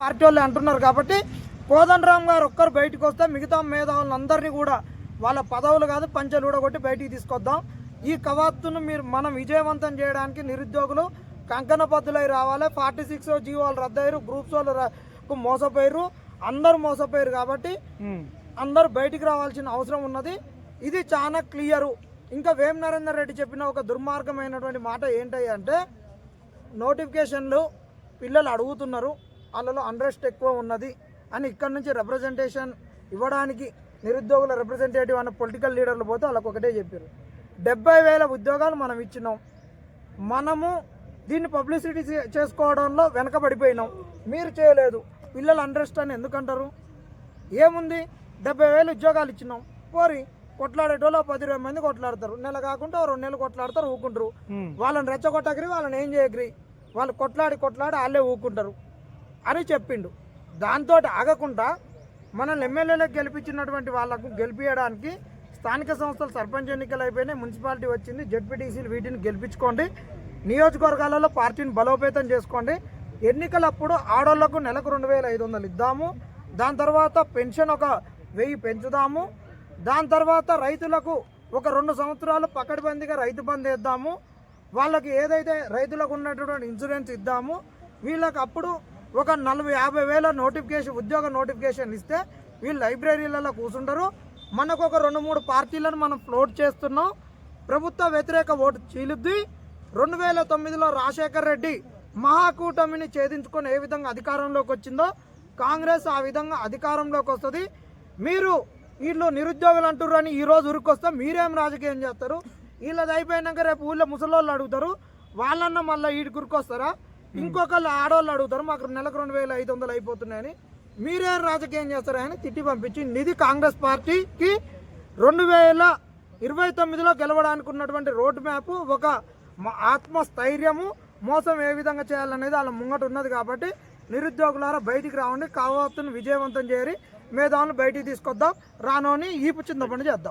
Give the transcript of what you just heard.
Party వాళ్ళు అంటున్నారు కాబట్టి కోదండరామ్ గారు ఒక్కరు బయటకు వస్తే మిగతా మేధావులందరినీ కూడా వాళ్ళ పదవులు కాదు పంచలు కూడా కొట్టి బయటికి తీసుకొద్దాం. ఈ కవాతును మీరు మనం విజయవంతం చేయడానికి నిరుద్యోగులు కంకణ పద్ధులై రావాలి. ఫార్టీ సిక్స్ జీవోలు రద్దయ్యారు గ్రూప్స్ వాళ్ళు మోసపోయారు అందరూ మోసపోయారు కాబట్టి అందరూ బయటికి రావాల్సిన అవసరం ఉన్నది. ఇది చాలా క్లియరు. ఇంకా వేం నరేందర్ రెడ్డి చెప్పిన ఒక దుర్మార్గమైనటువంటి మాట ఏంటి అంటే నోటిఫికేషన్లు పిల్లలు అడుగుతున్నారు. వాళ్ళలో అండ్రెస్ట్ ఎక్కువ ఉన్నది అని ఇక్కడ నుంచి రిప్రజెంటేషన్ ఇవ్వడానికి నిరుద్యోగుల రిప్రజెంటేటివ్ అన్న పొలిటికల్ లీడర్లు పోతే వాళ్ళకి ఒకటే చెప్పారు డెబ్బై వేల ఉద్యోగాలు మనం ఇచ్చినాం. మనము దీన్ని పబ్లిసిటీ చేసుకోవడంలో వెనకబడిపోయినాం. మీరు చేయలేదు. పిల్లలు అండ్రెస్ట్ అని ఎందుకంటారు? ఏముంది? డెబ్బై వేలు ఉద్యోగాలు ఇచ్చినాం. పోరి కొట్లాడేటోళ్ళు పది ఇరవై మంది కొట్లాడతారు. నెల కాకుండా రెండు నెలలు కొట్లాడతారు ఊకుంటారు. వాళ్ళని రెచ్చగొట్టగరి వాళ్ళని ఏం చేయగరి వాళ్ళు కొట్లాడి కొట్లాడి వాళ్ళే ఊకుంటారు. అని చెప్పిండు. దాంతో ఆగకుండా మనల్ని ఎమ్మెల్యేలకు గెలిపించినటువంటి వాళ్ళకు గెలిపించడానికి స్థానిక సంస్థలు సర్పంచ్ ఎన్నికలు అయిపోయినాయి. మున్సిపాలిటీ వచ్చింది. జడ్పీటీసీలు వీటిని గెలిపించుకోండి. నియోజకవర్గాలలో పార్టీని బలోపేతం చేసుకోండి. ఎన్నికలప్పుడు ఆడోళ్ళకు నెలకు రెండు వేల ఐదు వందలు ఇద్దాము. దాని తర్వాత పెన్షన్ ఒక వెయ్యి పెంచుదాము. దాని తర్వాత రైతులకు ఒక రెండు సంవత్సరాలు పకడ్బందీగా రైతు బంద్ ఇద్దాము వాళ్ళకి ఏదైతే రైతులకు ఉన్నటువంటి ఇన్సూరెన్స్ ఇద్దాము వీళ్ళకి అప్పుడు ఒక నలభై యాభై వేల నోటిఫికేషన్ ఉద్యోగ నోటిఫికేషన్ ఇస్తే వీళ్ళు లైబ్రరీలలో కూర్చుంటారు. మనకు ఒక రెండు మూడు పార్టీలను మనం ఫ్లోట్ చేస్తున్నాం. ప్రభుత్వ వ్యతిరేక ఓటు చీలుద్ది. రెండు వేల తొమ్మిదిలో రాజశేఖర్ రెడ్డి మహాకూటమిని ఛేదించుకొని ఏ విధంగా అధికారంలోకి వచ్చిందో కాంగ్రెస్ ఆ విధంగా అధికారంలోకి వస్తుంది. మీరు వీళ్ళు నిరుద్యోగులు అంటుర్రని అని ఈ రోజు మీరేం రాజకీయం చేస్తారు? వీళ్ళది అయిపోయినాక రేపు ఊళ్ళో ముసలోళ్ళు అడుగుతారు. వాళ్ళన్న మళ్ళీ వీడికి ఉరికొస్తారా? Hmm. ఇంకొకళ్ళు ఆడవాళ్ళు అడుగుతారు మాకు నెలకు రెండు వేల ఐదు వందలు అయిపోతున్నాయని. మీరే రాజకీయం చేస్తారని తిట్టి పంపించి నిధి కాంగ్రెస్ పార్టీకి రెండు వేల ఇరవై తొమ్మిదిలో గెలవడానికి ఉన్నటువంటి రోడ్ మ్యాప్ ఒక ఆత్మస్థైర్యము మోసం ఏ విధంగా చేయాలనేది వాళ్ళ ముంగట ఉన్నది కాబట్టి నిరుద్యోగులారా బయటికి రావండి కావాల్సిన విజయవంతం చేరి మేధావులను బయటికి తీసుకొద్దాం రానోని ఈపు చింతపండి చేద్దాం.